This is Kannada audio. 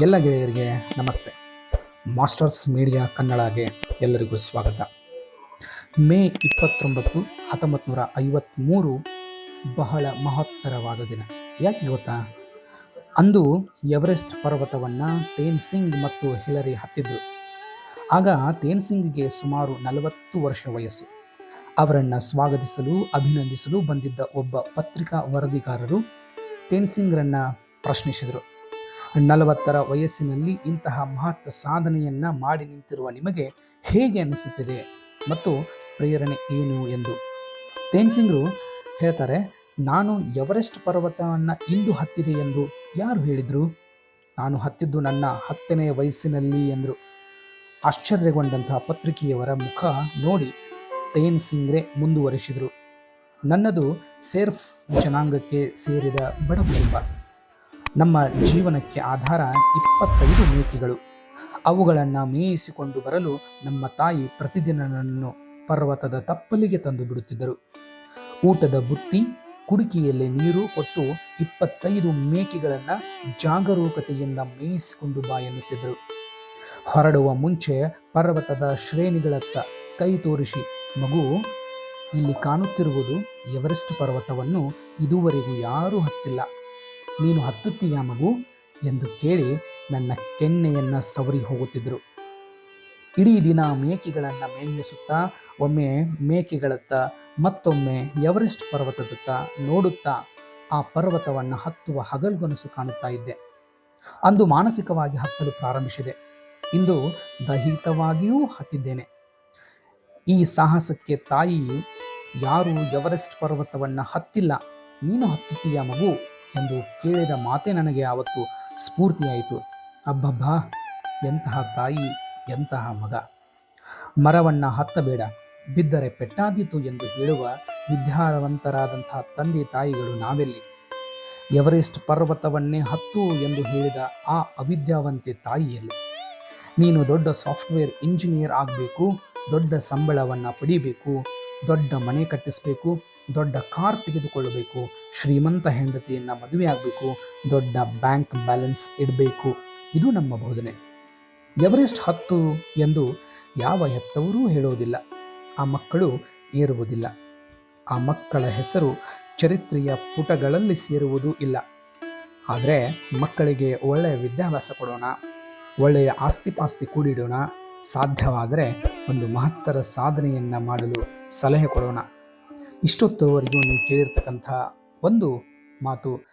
ಎಲ್ಲ ಗೆಳೆಯರಿಗೆ ನಮಸ್ತೆ. ಮಾಸ್ಟರ್ಸ್ ಮೀಡಿಯಾ ಕನ್ನಡಗೆ ಎಲ್ಲರಿಗೂ ಸ್ವಾಗತ. ಮೇ ಇಪ್ಪತ್ತೊಂಬತ್ತು ಹತ್ತೊಂಬತ್ತು ನೂರ ಐವತ್ತ್ಮೂರು ಬಹಳ ಮಹತ್ತರವಾದ ದಿನ. ಯಾಕೆ ಗೊತ್ತಾ? ಅಂದು ಎವರೆಸ್ಟ್ ಪರ್ವತವನ್ನು ತೇನ್ ಸಿಂಗ್ ಮತ್ತು ಹಿಲರಿ ಹತ್ತಿದ್ರು. ಆಗ ತೇನ್ ಸಿಂಗ್ಗೆ ಸುಮಾರು ನಲವತ್ತು ವರ್ಷ ವಯಸ್ಸು. ಅವರನ್ನು ಸ್ವಾಗತಿಸಲು, ಅಭಿನಂದಿಸಲು ಬಂದಿದ್ದ ಒಬ್ಬ ಪತ್ರಿಕಾ ವರದಿಗಾರರು ತೇನ್ಸಿಂಗ್ರನ್ನು ಪ್ರಶ್ನಿಸಿದರು. ನಲವತ್ತರ ವಯಸ್ಸಿನಲ್ಲಿ ಇಂತಹ ಮಹತ್ವ ಸಾಧನೆಯನ್ನ ಮಾಡಿ ನಿಂತಿರುವ ನಿಮಗೆ ಹೇಗೆ ಅನಿಸುತ್ತಿದೆ? ಮತ್ತು ಪ್ರೇರಣೆ ಏನು ಎಂದು? ತೇನ್ಸಿಂಗ್ರು ಹೇಳ್ತಾರೆ, ನಾನು ಎವರೆಸ್ಟ್ ಪರ್ವತವನ್ನು ಇಂದು ಹತ್ತಿದೆ ಎಂದು ಯಾರು ಹೇಳಿದರು? ನಾನು ಹತ್ತಿದ್ದು ನನ್ನ ಹತ್ತನೇ ವಯಸ್ಸಿನಲ್ಲಿ, ಎಂದರು. ಆಶ್ಚರ್ಯಗೊಂಡಂತಹ ಪತ್ರಿಕೆಯವರ ಮುಖ ನೋಡಿ ತೇನ್ ಸಿಂಗ್ರೆ ಮುಂದುವರಿಸಿದರು. ನನ್ನದು ಸೇರ್ಫ್ ಜನಾಂಗಕ್ಕೆ ಸೇರಿದ ಬಡ ಕುಟುಂಬ. ನಮ್ಮ ಜೀವನಕ್ಕೆ ಆಧಾರ ಇಪ್ಪತ್ತೈದು ಮೇಕೆಗಳು. ಅವುಗಳನ್ನು ಮೇಯಿಸಿಕೊಂಡು ಬರಲು ನಮ್ಮ ತಾಯಿ ಪ್ರತಿದಿನ ನನ್ನನ್ನು ಪರ್ವತದ ತಪ್ಪಲಿಗೆ ತಂದು ಬಿಡುತ್ತಿದ್ದರು. ಊಟದ ಬುತ್ತಿ, ಕುಡಿಕೆಯಲ್ಲಿ ನೀರು ಕೊಟ್ಟು ಇಪ್ಪತ್ತೈದು ಮೇಕೆಗಳನ್ನು ಜಾಗರೂಕತೆಯಿಂದ ಮೇಯಿಸಿಕೊಂಡು ಬಾ ಎನ್ನುತ್ತಿದ್ದರು. ಹೊರಡುವ ಮುಂಚೆ ಪರ್ವತದ ಶ್ರೇಣಿಗಳತ್ತ ಕೈ ತೋರಿಸಿ, ಮಗು, ಇಲ್ಲಿ ಕಾಣುತ್ತಿರುವುದು ಎವರೆಸ್ಟ್ ಪರ್ವತವನ್ನು ಇದುವರೆಗೂ ಯಾರೂ ಹತ್ತಿಲ್ಲ. ನೀನು ಹತ್ತುತ್ತೀಯ ಮಗು ಎಂದು ಕೇಳಿ ನನ್ನ ಕೆನ್ನೆಯನ್ನು ಸವರಿ ಹೋಗುತ್ತಿದ್ದರು. ಇಡೀ ದಿನ ಮೇಕೆಗಳನ್ನು ಮೇಯಿಸುತ್ತಾ, ಒಮ್ಮೆ ಮೇಕೆಗಳತ್ತ, ಮತ್ತೊಮ್ಮೆ ಎವರೆಸ್ಟ್ ಪರ್ವತದತ್ತ ನೋಡುತ್ತಾ ಆ ಪರ್ವತವನ್ನು ಹತ್ತುವ ಹಗಲ್ಗೊನಸು ಕಾಣುತ್ತಾ ಇದ್ದೆ. ಅಂದು ಮಾನಸಿಕವಾಗಿ ಹತ್ತಲು ಪ್ರಾರಂಭಿಸಿದೆ. ಇಂದು ದಹಿತವಾಗಿಯೂ ಹತ್ತಿದ್ದೇನೆ. ಈ ಸಾಹಸಕ್ಕೆ ತಾಯಿ ಯಾರು ಎವರೆಸ್ಟ್ ಪರ್ವತವನ್ನು ಹತ್ತಿಲ್ಲ. ನೀನು ಹತ್ತುತ್ತೀಯ ಮಗು. ಎಂದು ಕೇಳಿದ ಮಾತೆ ನನಗೆ ಆವತ್ತು ಸ್ಫೂರ್ತಿಯಾಯಿತು. ಅಬ್ಬಬ್ಬಾ, ಎಂತಹ ತಾಯಿ, ಎಂತಹ ಮಗ. ಮರವನ್ನ ಹತ್ತಬೇಡ. ಬಿದ್ದರೆ ಪೆಟ್ಟಾದೀತು ಎಂದು ಹೇಳುವ ವಿದ್ಯಾವಂತರಾದಂತಹ ತಂದೆ ತಾಯಿಗಳು ನಾವೆಲ್ಲಿ? ಎವರೆಸ್ಟ್ ಪರ್ವತವನ್ನೇ ಹತ್ತು ಎಂದು ಹೇಳಿದ ಆ ಅವಿದ್ಯಾವಂತೆ ತಾಯಿಯಲ್ಲಿ. ನೀನು ದೊಡ್ಡ ಸಾಫ್ಟ್ವೇರ್ ಇಂಜಿನಿಯರ್ ಆಗಬೇಕು, ದೊಡ್ಡ ಸಂಬಳವನ್ನು ಪಡಿಬೇಕು, ದೊಡ್ಡ ಮನೆ ಕಟ್ಟಿಸಬೇಕು ದೊಡ್ಡ ಕಾರ್ ತೆಗೆದುಕೊಳ್ಳಬೇಕು. ಶ್ರೀಮಂತ ಹೆಂಡತಿಯನ್ನು ಮದುವೆ ಆಗಬೇಕು. ದೊಡ್ಡ ಬ್ಯಾಂಕ್ ಬ್ಯಾಲೆನ್ಸ್ ಇಡಬೇಕು. ಇದು ನಮ್ಮ ಬೋಧನೆ. ಎವರೆಸ್ಟ್ ಹತ್ತು ಎಂದು ಯಾವ ಹೆತ್ತವರೂ ಹೇಳುವುದಿಲ್ಲ. ಆ ಮಕ್ಕಳು ಏರುವುದಿಲ್ಲ. ಆ ಮಕ್ಕಳ ಹೆಸರು ಚರಿತ್ರೆಯ ಪುಟಗಳಲ್ಲಿ ಸೇರುವುದೂ ಇಲ್ಲ. ಆದರೆ ಮಕ್ಕಳಿಗೆ ಒಳ್ಳೆಯ ವಿದ್ಯಾಭ್ಯಾಸ ಕೊಡೋಣ. ಒಳ್ಳೆಯ ಆಸ್ತಿಪಾಸ್ತಿ ಕೂಡಿಡೋಣ. ಸಾಧ್ಯವಾದರೆ ಒಂದು ಮಹತ್ತರ ಸಾಧನೆಯನ್ನು ಮಾಡಲು ಸಲಹೆ ಕೊಡೋಣ. ಇಷ್ಟೊತ್ತುವರೆಗೂ ನೀವು ಕೇಳಿರ್ತಕ್ಕಂಥ ಒಂದು ಮಾತು